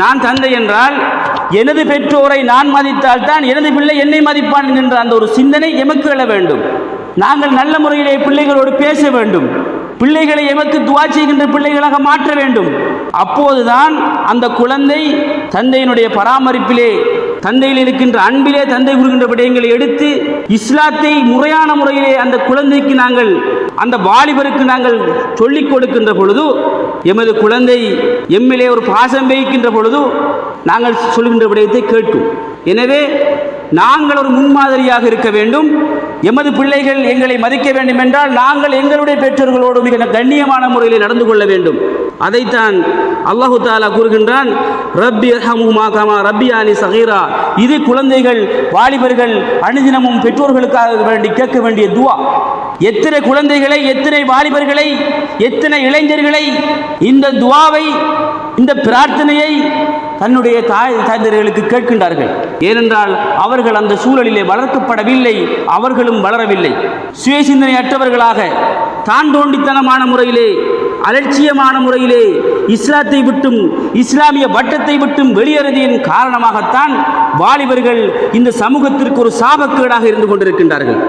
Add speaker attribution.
Speaker 1: நான் தந்தை என்றால் எனது பெற்றோரை நான் மதித்தால் தான் எனது பிள்ளை என்னை மதிப்பான் என்கின்ற அந்த ஒரு சிந்தனை எமக்கு எழ வேண்டும். நாங்கள் நல்ல முறையிலே பிள்ளைகளோடு பேச வேண்டும். பிள்ளைகளை எமக்கு துவா செய்கின்ற பிள்ளைகளாக மாற்ற வேண்டும். அப்போதுதான் அந்த குழந்தை தந்தையினுடைய பராமரிப்பிலே தந்தையில் இருக்கின்ற அன்பிலே தந்தை கூறுகின்ற விடயங்களை எடுத்து இஸ்லாத்தை முறையான முறையிலே அந்த குழந்தைக்கு நாங்கள் அந்த வாலிபருக்கு நாங்கள் சொல்லிக் கொடுக்கின்ற பொழுது எமது குழந்தை எம்மிலே ஒரு பாசம் வைக்கின்ற பொழுது நாங்கள் சொல்கின்ற விடயத்தை கேட்கும். எனவே நாங்கள் ஒரு முன்மாதிரியாக இருக்க வேண்டும். எமது பிள்ளைகள் எங்களை மதிக்க வேண்டும் என்றால் நாங்கள் எங்களுடைய பெற்றோர்களோடு மிக கண்ணியமான முறையில் நடந்து கொள்ள வேண்டும். அதைத்தான் அல்லாஹு தாலா கூறுகின்றான் ரப்பி ஹமுமா கமா ரப்பியானி சகீரா. இது குழந்தைகள் வாலிபர்கள் அனுதினமும் பெற்றோர்களுக்காக வேண்டி கேட்க வேண்டிய துவா. எத்தனை குழந்தைகளை எத்தனை வாலிபர்களை எத்தனை இளைஞர்களை இந்த துவாவை இந்த பிரார்த்தனையை தன்னுடைய தாய் தாய்ந்தர்களுக்கு கேட்கின்றார்கள். ஏனென்றால் அவர்கள் அந்த சூழலிலே வளர்க்கப்படவில்லை அவர்களும் வளரவில்லை. சுயசிந்தனையற்றவர்களாக தான் தோண்டித்தனமான முறையிலே அலட்சியமான முறையிலே இஸ்லாத்தை விட்டும் இஸ்லாமிய வட்டத்தை விட்டும் வெளியேறியதன் காரணமாகத்தான் வாலிபர்கள் இந்த சமூகத்திற்கு ஒரு சாபக்கேடாக இருந்து கொண்டிருக்கின்றார்கள்.